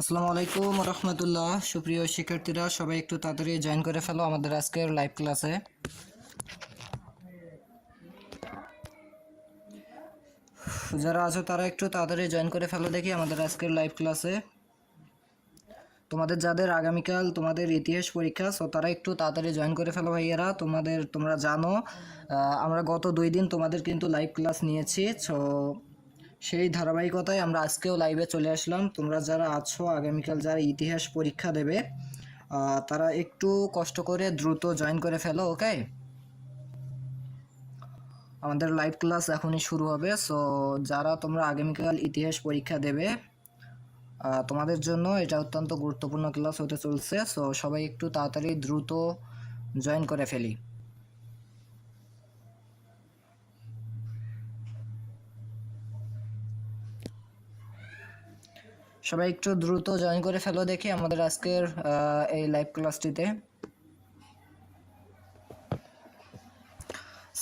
আসসালামু আলাইকুম রহমতুল্লাহ। সুপ্রিয় শিক্ষার্থীরা, সবাই একটু তাড়াতাড়ি জয়েন করে ফেলো আমাদের আজকের লাইভ ক্লাসে যারা আছো তারা একটু তাড়াতাড়ি জয়েন করে ফেলো দেখি আমাদের আজকের লাইভ ক্লাসে তোমাদের যাদের আগামীকাল তোমাদের ইতিহাস পরীক্ষা সো তারা একটু তাড়াতাড়ি জয়েন করে ফেলো ভাইয়েরা। তোমাদের, তোমরা জানো আমরা গত দুই দিন তোমাদের কিন্তু লাইভ ক্লাস নিয়েছি সো সেই ধারাবাহিকতায় আমরা আজকেও লাইভে চলে আসলাম। তোমরা যারা আছো, আগামীকাল যারা ইতিহাস পরীক্ষা দেবে তারা একটু কষ্ট করে দ্রুত জয়েন করে ফেলো ওকে আমাদের লাইভ ক্লাস এখনই শুরু হবে সো যারা তোমরা আগামীকাল ইতিহাস পরীক্ষা দেবে তোমাদের জন্য এটা অত্যন্ত গুরুত্বপূর্ণ ক্লাস হতে চলছে সো সবাই একটু তাড়াতাড়ি দ্রুত জয়েন করে ফেলি। সবাই একটু দ্রুত জয়েন করে ফেলো দেখি আমাদের আজকের এই লাইভ ক্লাসটিতে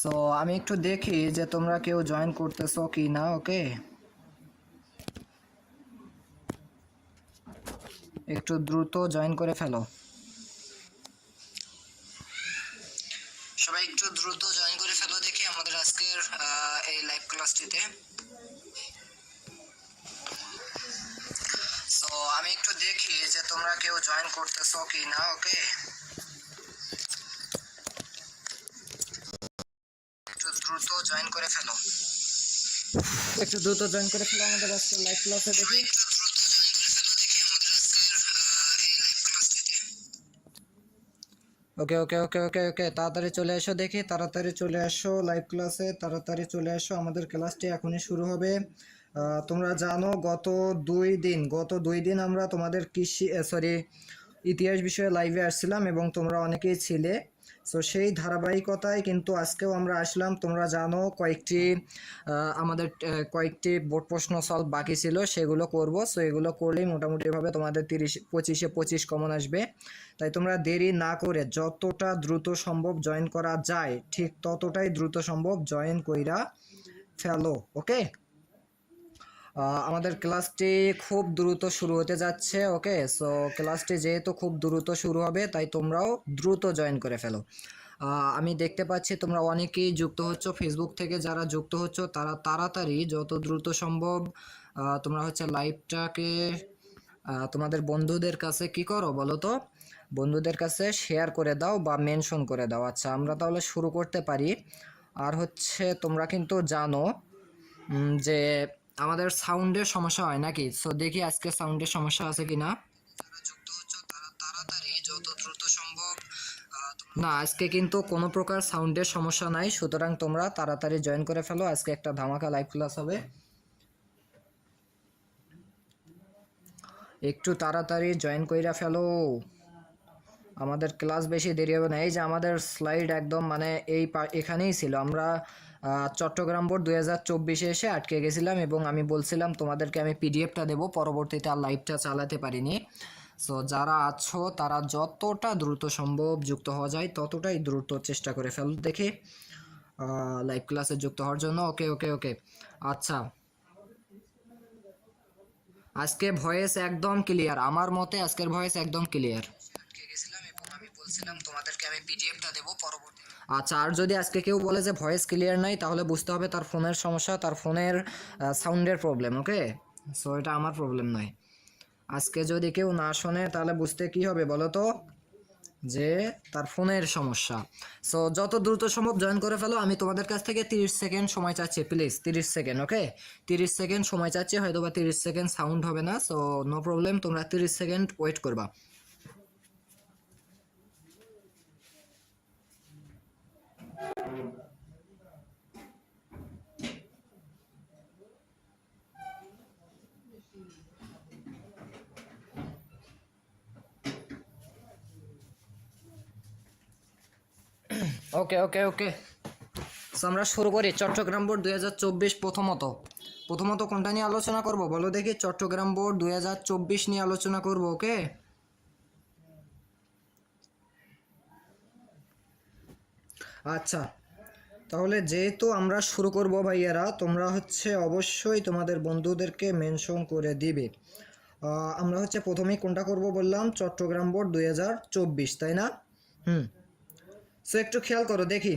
সো আমি একটু দেখি যে তোমরা কেউ জয়েন করতেছো কি না ওকে একটু দ্রুত জয়েন করে ফেলো। সবাই একটু দ্রুত জয়েন করে ফেলো দেখি আমাদের আজকের এই লাইভ ক্লাসটিতে সো আমি একটু দেখি যে তোমরা কেউ জয়েন করতেছো কি না ওকে একটু দ্রুত জয়েন করে ফেলো। একটু দ্রুত জয়েন করে ফেলো আমাদের আজকের লাইভ ক্লাসে দেখি। ওকে ওকে ওকে ওকে ওকে তাড়াতাড়ি চলে এসো দেখি তাড়াতাড়ি চলে আসো লাইভ ক্লাসে তাড়াতাড়ি চলে আসো আমাদের ক্লাসটি এখনই শুরু হবে। তোমরা জানো গত দুই দিন, গত দুই দিন আমরা তোমাদের কৃষি সরি ইতিহাস বিষয়ে লাইভে আসছিলাম এবং তোমরা অনেকেই ছিলে। সো সেই ধারাবাহিকতায় কিন্তু আজকেও আমরা আসলাম। তোমরা জানো কয়েকটি আমাদের কয়েকটি বোর্ড প্রশ্ন সলভ বাকি ছিল, সেগুলো করব। সো এগুলো করলেই মোটামুটিভাবে তোমাদের তিরিশ, পঁচিশে পঁচিশ কমন আসবে। তাই তোমরা দেরি না করে যতটা দ্রুত সম্ভব জয়েন করা যায়, ঠিক ততটাই দ্রুত সম্ভব জয়েন কইরা ফেলো ওকে আমাদের ক্লাসটি খুব দ্রুত শুরু হতে যাচ্ছে ওকে সো ক্লাসটি যেহেতু খুব দ্রুত শুরু হবে, তাই তোমরাও দ্রুত জয়েন করে ফেলো। আমি দেখতে পাচ্ছি তোমরা অনেকেই যুক্ত হচ্ছ ফেসবুক থেকে, যারা যুক্ত হচ্ছ তারা তাড়াতাড়ি যত দ্রুত সম্ভব তোমরা হচ্ছে লাইভটাকে তোমাদের বন্ধুদের কাছে কি করো বলো তো? বন্ধুদের কাছে শেয়ার করে দাও বা মেনশন করে দাও। আচ্ছা আমরা তাহলে শুরু করতে পারি। আর হচ্ছে তোমরা কিন্তু জানো যে আমাদের সাউন্ডের সমস্যা হয় নাকি? সো দেখি আজকে সাউন্ডের সমস্যা আছে কিনা। না আজকে কিন্তু কোনো প্রকার সাউন্ডের সমস্যা নাই। সুতরাং তোমরা তাড়াতাড়ি জয়েন করে ফেলো। আজকে একটা ধামাকা লাইভ ক্লাস হবে। একটু তাড়াতাড়ি জয়েন কইরা ফেলো। আমাদের ক্লাস বেশি দেরি হবে না। এই যে আমাদের স্লাইড একদম মানে এই এখানেই ছিল। আমরা চট্টগ্রাম বোর্ড দুই হাজার চব্বিশে এসে আটকে গেছিলাম এবং আমি বলছিলাম, তোমাদেরকে আমি পিডিএফটা দেবো, পরবর্তীতে আর লাইভটা চালাতে পারিনি। সো যারা আছো, তারা যতটা দ্রুত সম্ভব যুক্ত হওয়া যায়, ততটাই দ্রুত চেষ্টা করে ফেল, দেখে লাইভ ক্লাসে যুক্ত হওয়ার জন্য। ওকে ওকে ওকে আচ্ছা। আজকে ভয়েস একদম ক্লিয়ার আমার মতে আজকের ভয়েস একদম ক্লিয়ার গেছিলাম এবং আমি বলছিলাম, তোমাদেরকে আমি পিডিএফটা দেবো, পরবর্তী আচ্ছা আর যদি আজকে কেউ বলে যে ভয়েস ক্লিয়ার নাই, তাহলে বুঝতে হবে তার ফোনের সমস্যা, তার ফোনের সাউন্ডের প্রবলেম ওকে সো এটা আমার প্রবলেম নয় আজকে যদি কেউ না শোনে, তাহলে বুঝতে কি হবে বলো তো? যে তার ফোনের সমস্যা। সো যত দ্রুত সম্ভব জয়েন করে ফেলো। আমি তোমাদের কাছ থেকে তিরিশ সেকেন্ড সময় চাচ্ছি প্লিজ তিরিশ সেকেন্ড ওকে তিরিশ সেকেন্ড সময় চাচ্ছি হয়তো বা তিরিশ সেকেন্ড সাউন্ড হবে না। সো নো প্রবলেম তোমরা তিরিশ সেকেন্ড ওয়েট করবা। ওকে ওকে ওকে সো আমরা শুরু করি চট্টগ্রাম বোর্ড দুই হাজার চব্বিশ প্রথমত। প্রথমত কোনটা নিয়ে আলোচনা করব? বলো দেখি, চট্টগ্রাম বোর্ড দুই হাজার চব্বিশ নিয়ে আলোচনা করব ওকে আচ্ছা তাহলে যেহেতু আমরা শুরু করব ভাইয়ারা, তোমরা হচ্ছে অবশ্যই তোমাদের বন্ধুদেরকে মেনশন করে দিবে। আমরা হচ্ছে প্রথমেই কোনটা করব বললাম? চট্টগ্রাম বোর্ড দুই হাজার চব্বিশ, তাই না? হুম। সো একটু খেয়াল করো, দেখি।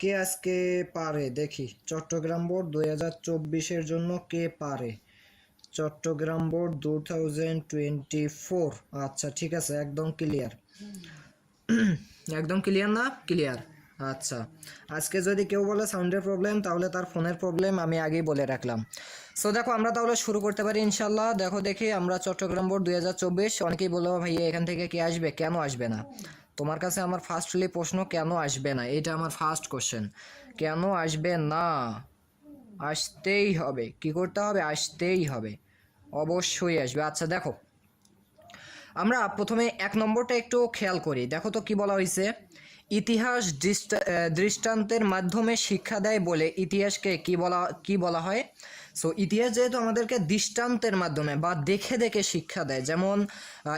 কে আজকে পারে? দেখি। চট্টগ্রাম বোর্ড দুই হাজার চব্বিশের জন্য কে পারে? Chattogram board two thousand twenty four আচ্ছা ঠিক আছে, একদম ক্লিয়ার একদম ক্লিয়ার না? ক্লিয়ার আচ্ছা আজকে যদি কেউ বলে সাউন্ডের প্রবলেম তাহলে তার ফোনের প্রবলেম আমি আগেই বলে রাখলাম। সো দেখো, আমরা তাহলে শুরু করতে পারি ইনশাল্লাহ দেখো, দেখি আমরা চট্টগ্রাম বোর্ড দুই হাজার চব্বিশ, অনেকেই বলব ভাইয়া এখান থেকে কে আসবে? কেন আসবে না? তোমার কাছে আমার ফার্স্টলি প্রশ্ন, কেন আসবে না? এটা আমার ফার্স্ট কোশ্চেন কেন আসবে না? আসতেই হবে। কি করতে হবে? আসতেই হবে। অবশ্যই আসবে। আচ্ছা দেখো। আমরা প্রথমে এক নম্বরটা একটু খেয়াল করি। দেখো তো কি বলা হয়েছে ইতিহাস দৃষ্টা- দৃষ্টান্তের মাধ্যমে শিক্ষা দেয় বলে ইতিহাসকে কি বলা কি বলা হয়? সো ইতিহাস যেহেতু আমাদেরকে দৃষ্টান্তের মাধ্যমে বা দেখে দেখে শিক্ষা দেয়, যেমন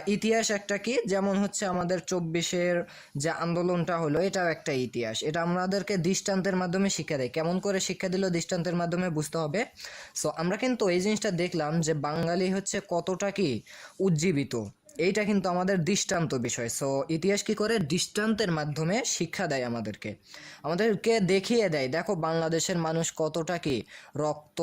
ইতিহাস একটা কি? যেমন হচ্ছে আমাদের চব্বিশের যে আন্দোলনটা হলো, এটাও একটা ইতিহাস। এটা আমাদেরকে দৃষ্টান্তের মাধ্যমে শিক্ষা দেয়। কেমন করে শিক্ষা দিল দৃষ্টান্তের মাধ্যমে বুঝতে হবে? সো আমরা কিন্তু এই জিনিসটা দেখলাম যে বাঙালি হচ্ছে কতটা কি? উজ্জীবিত। এইটা কিন্তু আমাদের দৃষ্টান্ত বিষয়। সো ইতিহাস কি করে? দৃষ্টান্তের মাধ্যমে শিক্ষা দেয় আমাদেরকে। আমাদেরকে দেখিয়ে দেয়, দেখো বাংলাদেশের মানুষ কতটা কি রক্ত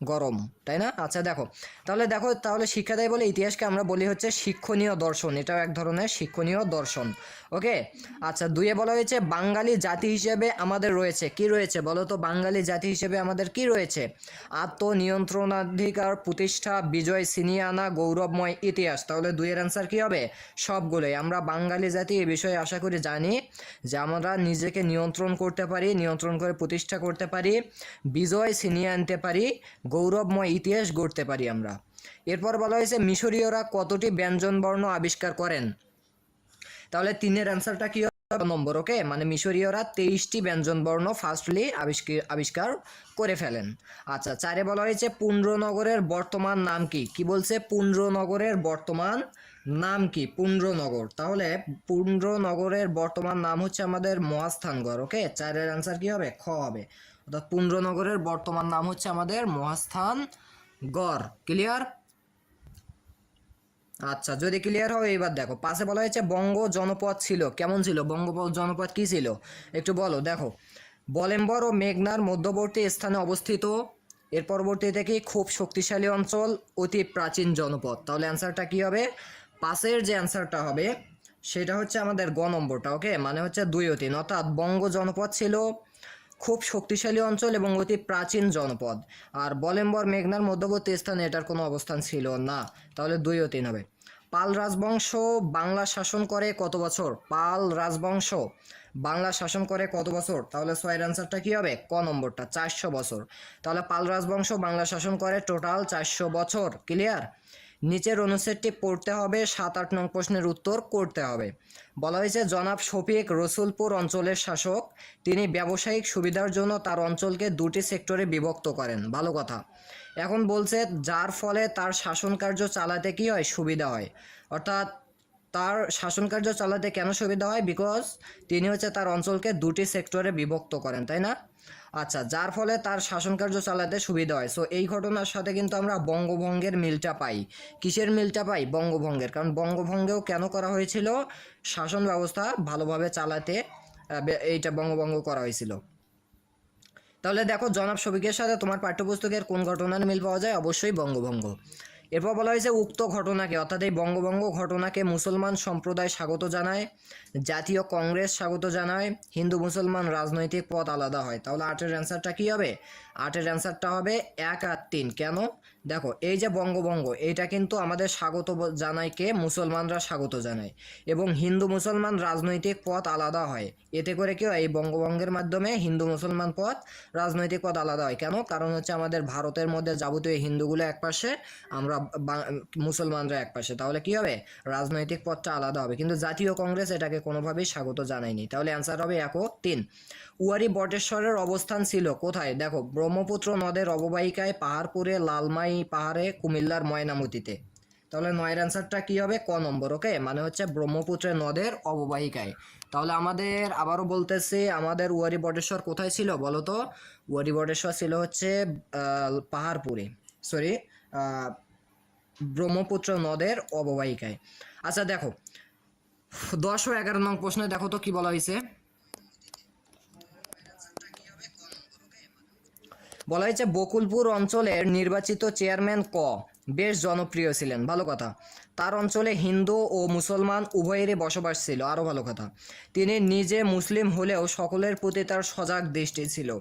গরম, তাই না? আচ্ছা দেখো। তাহলে দেখো, তাহলে শিক্ষা দেয় বলে ইতিহাসকে আমরা বলি হচ্ছে শিক্ষণীয় দর্শন। এটাও এক ধরনের শিক্ষণীয় দর্শন, ওকে? আচ্ছা দুইয়ে বলা হয়েছে, বাঙালি জাতি হিসেবে আমাদের রয়েছে। কি রয়েছে? বলো তো, বাঙালি জাতি হিসেবে আমাদের কি রয়েছে? আত্মনিয়ন্ত্রণাধিকার, প্রতিষ্ঠা, বিজয়, ছিনিয়ে আনা, গৌরবময় ইতিহাস। তাহলে দুইয়ের অ্যান্সার কি হবে? সবগুলোই। আমরা বাঙালি জাতি এ বিষয়ে আশা করি জানি যে আমরা নিজেকে নিয়ন্ত্রণ করতে পারি, নিয়ন্ত্রণ করে প্রতিষ্ঠা করতে পারি, বিজয় ছিনিয়ে আনতে পারি গৌরবময় ইতিহাস গড়তে পারি আমরা। এরপর বলা হয়েছে, মিশরীয়রা কতটি ব্যঞ্জনবর্ণ আবিষ্কার করেন? তাহলে তিনের অ্যান্সারটা কি নম্বর, ওকে? মানে মিশরীয়রা তেইশটি ব্যঞ্জনবর্ণ ফার্স্টলি আবিষ্কার আবিষ্কার করে ফেলেন। আচ্ছা চারে বলা হয়েছে পুণ্ড্রনগরের বর্তমান নাম কি? কি বলছে? পুণ্ড্রনগরের বর্তমান নাম কি? পুণ্ড্রনগর তাহলে পুণ্ড্রনগরের বর্তমান নাম হচ্ছে আমাদের মহাস্থানগড়, ওকে? চারের অ্যান্সার কি হবে? খ হবে। অর্থাৎ পুণ্ড্রনগরের বর্তমান নাম হচ্ছে আমাদের মহাস্থান গড়। ক্লিয়ার আচ্ছা যদি ক্লিয়ার হয়, এবার দেখো, পাশে বলা হয়েছে বঙ্গ জনপদ ছিল। কেমন ছিল? বঙ্গ জনপদ কি ছিল? একটু বলো, দেখো। বলেম্বর ও মেঘনার মধ্যবর্তী স্থানে অবস্থিত। এর পরবর্তীতে কি? খুব শক্তিশালী অঞ্চল, অতি প্রাচীন জনপদ। তাহলে অ্যান্সারটা কি হবে? পাশের যে অ্যান্সারটা হবে, সেটা হচ্ছে আমাদের গ নম্বরটা ওকে মানে হচ্ছে দুই ও তিন অর্থাৎ বঙ্গ জনপদ ছিল খুব শক্তিশালী অঞ্চল এবং অতি প্রাচীন জনপদ। আর বলেম্বর মেঘনার মধ্যবর্তী স্থানে এটার কোনো অবস্থান ছিল না। তাহলে দুই ও তিন হবে। পাল রাজবংশ বাংলা শাসন করে কত বছর? পাল রাজবংশ বাংলা শাসন করে কত বছর? তাহলে ছয়ের অ্যান্সারটা কী হবে? ক নম্বরটা, চারশো বছর। তাহলে পাল রাজবংশ বাংলা শাসন করে টোটাল চারশো বছর। ক্লিয়ার নিচের অনুচ্ছেদটি পড়তে হবে, সাত আট নং প্রশ্নের উত্তর করতে হবে। বলা হয়েছে, জনাব শফিক রসুলপুর অঞ্চলের শাসক। তিনি ব্যবসায়িক সুবিধার জন্য তার অঞ্চলকে দুটি সেক্টরে বিভক্ত করেন। ভালো কথা। এখন বলছে, যার ফলে তার শাসন কার্য চালাতে কী হয়? সুবিধা হয়। অর্থাৎ তার শাসন কার্য চালাতে কেন সুবিধা হয়? বিকজ তিনি হচ্ছে তার অঞ্চলকে দুটি সেক্টরে বিভক্ত করেন, তাই না? আচ্ছা যার ফলে তার শাসন কার্য চালাতে সুবিধা হয়। সো এই ঘটনার সাথে কিন্তু আমরা বঙ্গভঙ্গের মিলটা পাই। কিসের মিলটা পাই? বঙ্গভঙ্গের। কারণ বঙ্গভঙ্গেও কেন করা হয়েছিল? শাসন ব্যবস্থা ভালোভাবে চালাতে এইটা বঙ্গভঙ্গ করা হয়েছিল। তাহলে দেখো, জনাব শফিকের সাথে তোমার পাঠ্যপুস্তকের কোন ঘটনার মিল পাওয়া যায়? অবশ্যই বঙ্গভঙ্গ। এরপর বলা হয়েছে, উক্ত ঘটনাকে, অর্থাৎ এই বঙ্গভঙ্গ ঘটনাকে মুসলমান সম্প্রদায় স্বাগত জানায়, জাতীয় কংগ্রেস স্বাগত জানায়, হিন্দু মুসলমান রাজনৈতিক পথ আলাদা হয়। তাহলে আর্টের অ্যান্সারটা কী হবে? আটের অ্যান্সারটা হবে এক আর তিন। কেন? দেখো, এই যে বঙ্গভঙ্গ, এইটা কিন্তু আমাদের স্বাগত জানায় কে? মুসলমানরা স্বাগত জানায়। এবং হিন্দু মুসলমান রাজনৈতিক পথ আলাদা হয়। এতে করে কি হয়? এই বঙ্গভঙ্গের মাধ্যমে হিন্দু মুসলমান পথ, রাজনৈতিক পথ আলাদা হয়। কেন? কারণ হচ্ছে আমাদের ভারতের মধ্যে যাবতীয় হিন্দুগুলো এক পাশে আমরা মুসলমানরা এক পাশে তাহলে কি হবে? রাজনৈতিক পথটা আলাদা হবে। কিন্তু জাতীয় কংগ্রেস এটাকে কোনোভাবেই স্বাগত জানায়নি। তাহলে অ্যান্সার হবে এক ও তিন। উয়ারি বটেশ্বরের অবস্থান ছিল কোথায়? দেখো ব্রহ্মপুত্র নদের অববাহিকায় পাহাড়পুরে লালমাই পাহাড়ে কুমিল্লার ময়নামতিতে। তাহলে নয়ের অ্যান্সারটা কি হবে? ক নম্বর ওকে মানে হচ্ছে ব্রহ্মপুত্রের নদের অববাহিকায়। তাহলে আমাদের আবারও বলতেছি, আমাদের ওয়ারি বটেশ্বর কোথায় ছিল বলো তো? ওয়ারি বটেশ্বর ছিল হচ্ছে পাহাড়পুরে সরি ব্রহ্মপুত্র নদের অববাহিকায়। আচ্ছা দেখো, দশ ও এগারো নং প্রশ্নে দেখো তো কি বলা হয়েছে? বলা হয়েছে বকুলপুর অঞ্চলের নির্বাচিত চেয়ারম্যান ক। বেশ জনপ্রিয় ছিলেন, ভালো কথা। তার অঞ্চলে হিন্দু ও মুসলমান উভয়েরই বসবাস ছিল, আরও ভালো কথা। তিনি নিজে মুসলিম হলেও সকলের প্রতি তার সজাগ দৃষ্টি ছিল।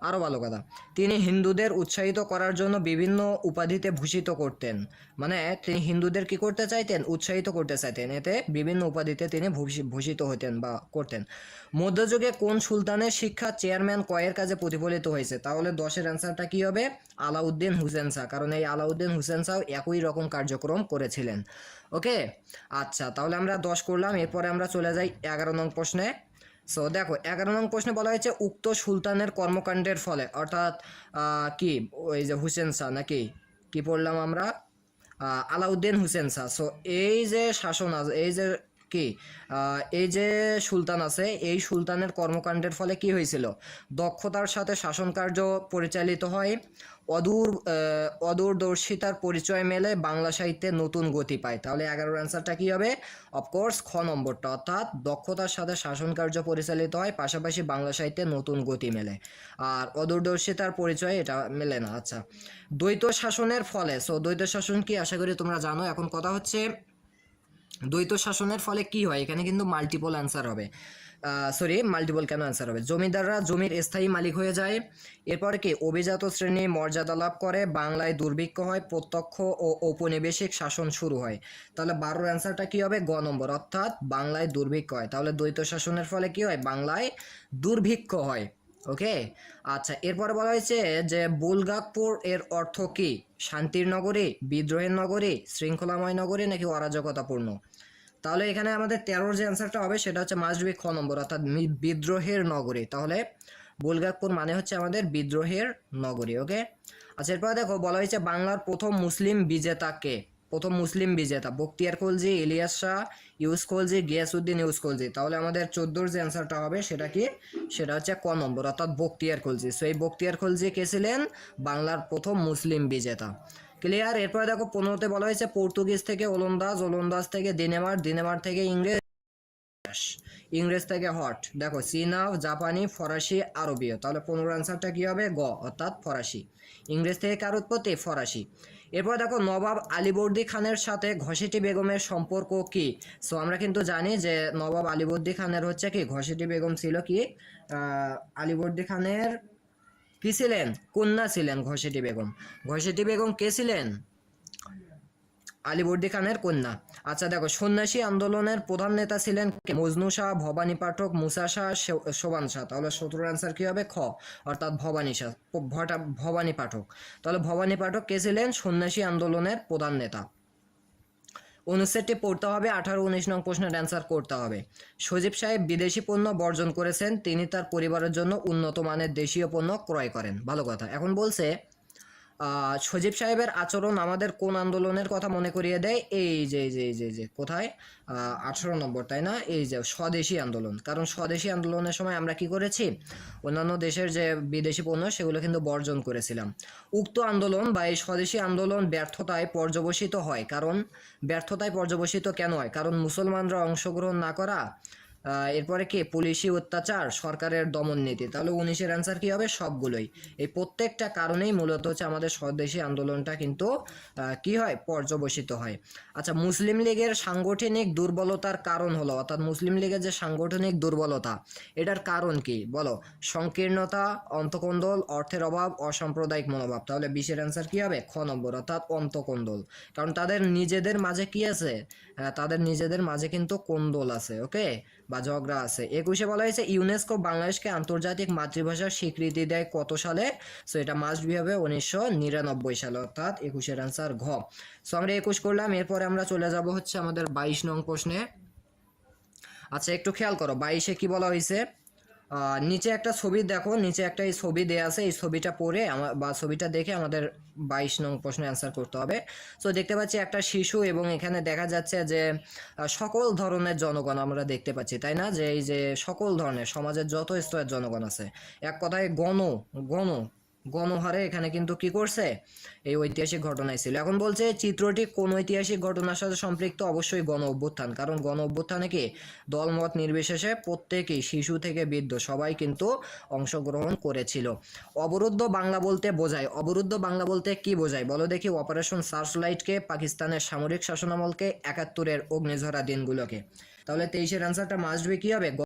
আরও ভালো কথা। তিনি হিন্দুদের উৎসাহিত করার জন্য বিভিন্ন উপাধিতে ভূষিত করতেন। মানে তিনি হিন্দুদের কি করতে চাইতেন? উৎসাহিত করতে চাইতেন। এতে বিভিন্ন উপাধিতে তিনি ভূষি- ভূষিত হতেন বা করতেন। মধ্যযুগে কোন সুলতানের শিক্ষা চেয়ারম্যান কয়ের কাজে প্রতিফলিত হয়েছে? তাহলে দশের অ্যান্সারটা কি হবে? আলাউদ্দিন হুসেন শাহ কারণ এই আলাউদ্দিন হুসেন শাহ একই রকম কার্যক্রম করেছিলেন। ওকে? আচ্ছা তাহলে আমরা দশ করলাম। এরপরে আমরা চলে যাই এগারো নং প্রশ্নে। সো দেখো, এগারো নং প্রশ্নে বলা হয়েছে, উক্ত সুলতানের কর্মকাণ্ডের ফলে, অর্থাৎ কি, ওই যে হুসেন শাহ নাকি? কি পড়লাম আমরা? আলাউদ্দিন হুসেন শাহ। সো এই যে শাসন এই যে কি? এই যে সুলতান আছে, এই সুলতানের কর্মকাণ্ডের ফলে কি হয়েছিল? দক্ষতার সাথে শাসন কার্য পরিচালিত হয়, অদূর অদূরদর্শিতার পরিচয় মেলে, বাংলা সাহিত্যে নতুন গতি পায়। তাহলে এগারোর অ্যান্সারটা কী হবে? অফকোর্স খ নম্বরটা, অর্থাৎ দক্ষতার সাথে শাসন কার্য পরিচালিত হয়, পাশাপাশি বাংলা সাহিত্যে নতুন গতি মেলে। আর অদূরদর্শিতার পরিচয় এটা মেলে না আচ্ছা। দ্বৈত শাসনের ফলে সো দ্বৈত শাসন কি, আশা করি তোমরা জানো, এখন কথা হচ্ছে দ্বৈত শাসনের ফলে কি হয়? এখানে কিন্তু মাল্টিপল অ্যান্সার হবে। সরি মাল্টিপল কেন অ্যান্সার হবে? জমিদাররা জমির স্থায়ী মালিক হয়ে যায়। এরপর কি? অভিজাত শ্রেণি মর্যাদা লাভ করে। বাংলায় দুর্ভিক্ষ হয়, প্রত্যক্ষ ও ঔপনিবেশিক শাসন শুরু হয়। তাহলে বারোর অ্যান্সারটা কি হবে? গ নম্বর। অর্থাৎ বাংলায় দুর্ভিক্ষ হয়। তাহলে দ্বৈত শাসনের ফলে কি হয়? বাংলায় দুর্ভিক্ষ হয়। ওকে? আচ্ছা এরপরে বলা হয়েছে যে বুলগাকপুর এর অর্থ কি? শান্তির নগরী, বিদ্রোহের নগরী, শৃঙ্খলাময় নগরী নাকি অরাজকতাপূর্ণ? তাহলে এখানে আমাদের তেরোর যে অ্যান্সারটা হবে সেটা হচ্ছে মাস্ট বি খ নম্বর, অর্থাৎ বিদ্রোহের নগরী। তাহলে বুলগাকপুর মানে হচ্ছে আমাদের বিদ্রোহের নগরী, ওকে? আচ্ছা এরপরে দেখো, বলা হয়েছে বাংলার প্রথম মুসলিম বিজেতাকে প্রথম মুসলিম বিজেতা। বক্তিয়ার খলজি, ইলিয়াস শাহ, ইউস খলজি, গিয়াসউদ্দিন ইউস খলজি। তাহলে আমাদের চোদ্দোর যে অ্যান্সারটা হবে সেটা কি? সেটা হচ্ছে ক নম্বর, অর্থাৎ বক্তিয়ার খলজি। সো এই বক্তিয়ার খলজি কে ছিলেন? বাংলার প্রথম মুসলিম বিজেতা। ক্লিয়ার এরপরে দেখো পনেরোতে বলা হয়েছে পর্তুগিজ থেকে ওলন্দাজ ওলন্দাজ থেকে দিনেমার দিনেমার থেকে ইংরেজ। ইংরেজ থেকে হট। দেখো, চীনা, জাপানি, ফরাসি, আরবীয়। তাহলে পনেরো অ্যান্সারটা কি হবে? গ, অর্থাৎ ফরাসি। ইংরেজ থেকে কার উৎপত্তি? ফরাসি। এরপর দেখো নবাব আলিবর্দী খানের সাথে ঘসেটি বেগমের সম্পর্ক কি? সো আমরা কিন্তু জানি যে নবাব আলিবর্দী খানের হচ্ছে কি? ঘসেটি বেগম ছিল কি? আলিবর্দি খানের কি ছিলেন? কন্যা ছিলেন ঘসেটি বেগম। ঘসেটি বেগম কে ছিলেন? আলীবর্দী খানের কন্যা। আচ্ছা দেখো, সন্ন্যাসী আন্দোলনের প্রধান নেতা ছিলেন মজনু শাহ, ভবানী পাঠক, মুসা শাহ শোভান শাহ। তাহলে সতেরো অ্যান্সার কী হবে? খ। অর্থাৎ ভবানী শাহ। ভবানী পাঠক। তাহলে ভবানী পাঠক কে ছিলেন? সন্ন্যাসী আন্দোলনের প্রধান নেতা। অনুচ্ছেদটি পড়তে হবে, আঠারো, উনিশ নং প্রশ্নের অ্যান্সার করতে হবে। সজীব সাহেব বিদেশি পণ্য বর্জন করেছেন, তিনি তার পরিবারের জন্য উন্নত মানের দেশীয় পণ্য ক্রয় করেন। ভালো কথা। এখন বলছে সজীব সাহেবের আচরণ আমাদের কোন আন্দোলনের কথা মনে করিয়ে দেয়? এই যে যে যে যে, কোথায়? আঠারো নম্বর, তাই না? এই যে, স্বদেশী আন্দোলন। কারণ স্বদেশী আন্দোলনের সময় আমরা কি করেছি? অন্যান্য দেশের যে বিদেশি পণ্য, সেগুলো কিন্তু বর্জন করেছিলাম। উক্ত আন্দোলন বা এই স্বদেশী আন্দোলন ব্যর্থতায় পর্যবসিত হয়। কারণ ব্যর্থতায় পর্যবসিত কেন হয়? কারণ মুসলমানরা অংশগ্রহণ না করা এরপরে কি? পুলিশি অত্যাচার, সরকারের দমন নীতি। তাহলে উনিশের অ্যান্সার কি হবে? সবগুলোই। এই প্রত্যেকটা কারণেই মূলত হচ্ছে আমাদের স্বদেশী আন্দোলনটা কিন্তু কি হয়? পর্যবসিত হয়। আচ্ছা মুসলিম লীগের সাংগঠনিক দুর্বলতার কারণ হলো, অর্থাৎ মুসলিম লীগের যে সাংগঠনিক দুর্বলতা, এটার কারণ কি? বলো। সংকীর্ণতা, অন্তকন্দল, অর্থের অভাব, অসাম্প্রদায়িক মনোভাব। তাহলে বিশের অ্যান্সার কি হবে? খ নম্বর, অর্থাৎ অন্তকন্দল। কারণ তাদের নিজেদের মাঝে কি আছে? তাদের নিজেদের মাঝে কিন্তু কোন্দল আছে ওকে বা ঝগড়া আছে। একুশে বলা হয়েছে, ইউনেস্কো বাংলাদেশকে আন্তর্জাতিক মাতৃভাষার স্বীকৃতি দেয় কত সালে? সো এটা মাস্ট বি হবে উনিশশো নিরানব্বই সালে, অর্থাৎ একুশের আনসার ঘ। সো আমরা একুশ করলাম, এরপরে আমরা চলে যাব হচ্ছে আমাদের বাইশ নং প্রশ্নে। আচ্ছা একটু খেয়াল করো, বাইশে কি বলা হয়েছে? নিচে একটা ছবি দেখো, নিচে একটা এই ছবি দেয়া আছে, এই ছবিটা পড়ে আমার বা ছবিটা দেখে আমাদের বাইশ নং প্রশ্নে অ্যান্সার করতে হবে। সো দেখতে পাচ্ছি একটা শিশু এবং এখানে দেখা যাচ্ছে যে সকল ধরনের জনগণ আমরা দেখতে পাচ্ছি, তাই না? যে এই যে সকল ধরনের, সমাজের যত স্তরের জনগণ আছে। এক কথায় গণ গণ গণহারে এখানে কিন্তু কি করছে? এই ঐতিহাসিক ঘটনায় ছিল। এখন বলছে, চিত্রটি কোন ঐতিহাসিক ঘটনার সাথে সম্পৃক্ত অবশ্যই গণ অভ্যুত্থান। কারণ গণ অভ্যুত্থানে কি? দলমত নির্বিশেষে প্রত্যেকেই শিশু থেকে বৃদ্ধ সবাই কিন্তু অংশগ্রহণ করেছিল। অবরুদ্ধ বাংলা বলতে বোঝায়। অবরুদ্ধ বাংলা বলতে কি বোঝায়? বলো দেখি অপারেশন সার্চলাইটকে, পাকিস্তানের সামরিক শাসনামলকে, একাত্তরের অগ্নিঝরা দিনগুলোকে। তাহলে তেইশের অ্যান্সারটা মাস্ট বি কি হবে?